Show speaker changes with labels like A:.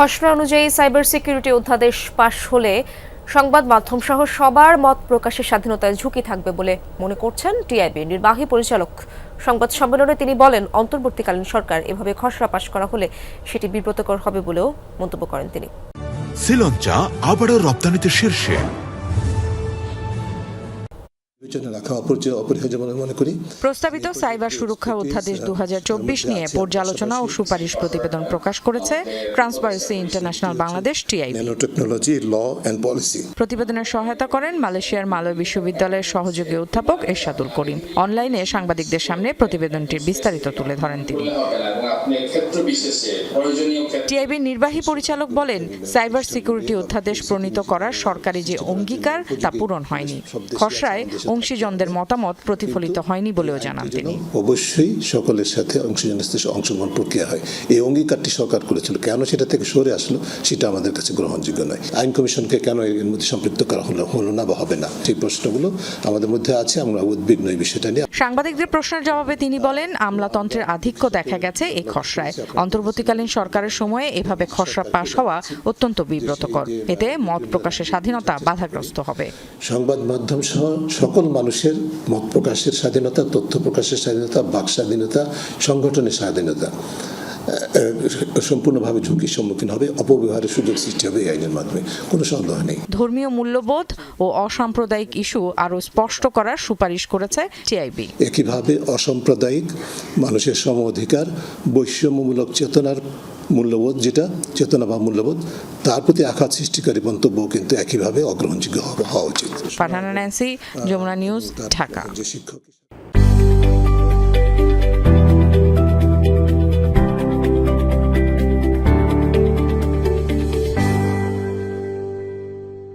A: খসড়া অনুযায়ী cyber security অধ্যাদেশ পাশ হলে সংবাদ মাধ্যম সহ সবার মত প্রকাশের স্বাধীনতায় ঝুঁকি থাকবে বলে মনে করছেন টিআইবি নির্বাহী পরিচালক। সংবাদ সম্মেলনে তিনি বলেন, অন্তর্বর্তীকালীন সরকার এভাবে খসড়া পাশ করা হলে সেটি বিব্রতকর হবে বলেও মন্তব্য করেন তিনি।
B: শ্রীলঙ্কা আবারও রপ্তানিতে শীর্ষে।
C: বিবেচনা রাখা অপরিহার্য বলে মনে করি
D: প্রস্তাবিত সাইবার সুরক্ষা অধ্যাদেশ দু নিয়ে পর্যালোচনা ও সুপারিশ প্রতিবেদন প্রকাশ করেছে transparency international Bangladesh
C: nano technology law and policy
D: প্রতিবেদনের সহায়তা করেন মালয়েশিয়ার মালয় বিশ্ববিদ্যালয়ের সহযোগী অধ্যাপক এরশাদুল করিম। অনলাইনে সাংবাদিকদের সামনে প্রতিবেদনটির বিস্তারিত তুলে ধরেন তিনি। টিআইবির নির্বাহী পরিচালক বলেন সাইবার সিকিউরিটি অধ্যাদেশ প্রণীত করার সরকারি যে অঙ্গীকার তা পূরণ হয়নি। খসড়ায় অংশীজনদের মতামত প্রতিফলিত হয়নি বলেও জানান তিনি।
C: অবশ্যই সকলের সাথে অংশীজনের অংশগ্রহণ প্রক্রিয়া হয়। এই অঙ্গীকারটি সরকার করেছিল। কেন সেটা থেকে সরে আসলো সেটা আমাদের কাছে গ্রহণযোগ্য নয়। আইন কমিশনকে কেন এর মধ্যে সম্পৃক্ত করা হলো হলো না বা হবে না সেই প্রশ্নগুলো আমাদের মধ্যে আছে। আমরা উদ্বিগ্ন এই বিষয়টা নিয়ে।
D: সাংবাদিকদের প্রশ্নের জবাবে তিনি বলেন আমলাতন্ত্রের আধিক্য দেখা গেছে এই খসড়ায়। অন্তর্বর্তীকালীন সরকারের সময়ে এভাবে খসড়া পাশ হওয়া অত্যন্ত বিব্রতকর। এতে মত প্রকাশের স্বাধীনতা বাধাগ্রস্ত হবে।
C: সংবাদ মাধ্যম সহ সকল মানুষের মত প্রকাশের স্বাধীনতা তথ্য প্রকাশের স্বাধীনতা বাক স্বাধীনতা সংগঠনের স্বাধীনতা। সম্পূর্ণভাবে ঝুঁকির সম্মুখীন হবে অপব্যবহারের সুযোগ সৃষ্টি হবে এই আইনের মাধ্যমে। কোনো সন্দেহ নেই।
D: ধর্মীয় মূল্যবোধ ও অসাম্প্রদায়িক ইস্যু আরও স্পষ্ট করার সুপারিশ করেছে টিআইবি।
C: একইভাবে অসাম্প্রদায়িক মানুষের সম অধিকার বৈষম্যমূলক চেতনার মূল্যবোধ যেটা চেতনা বা মূল্যবোধ তার প্রতি আঘাত সৃষ্টিকারী মন্তব্য কিন্তু একইভাবে অগ্রহণযোগ্য হওয়া উচিত।
D: পাঠানা ন্যান্সি যমুনা নিউজ ঢাকা।
C: যে শিক্ষক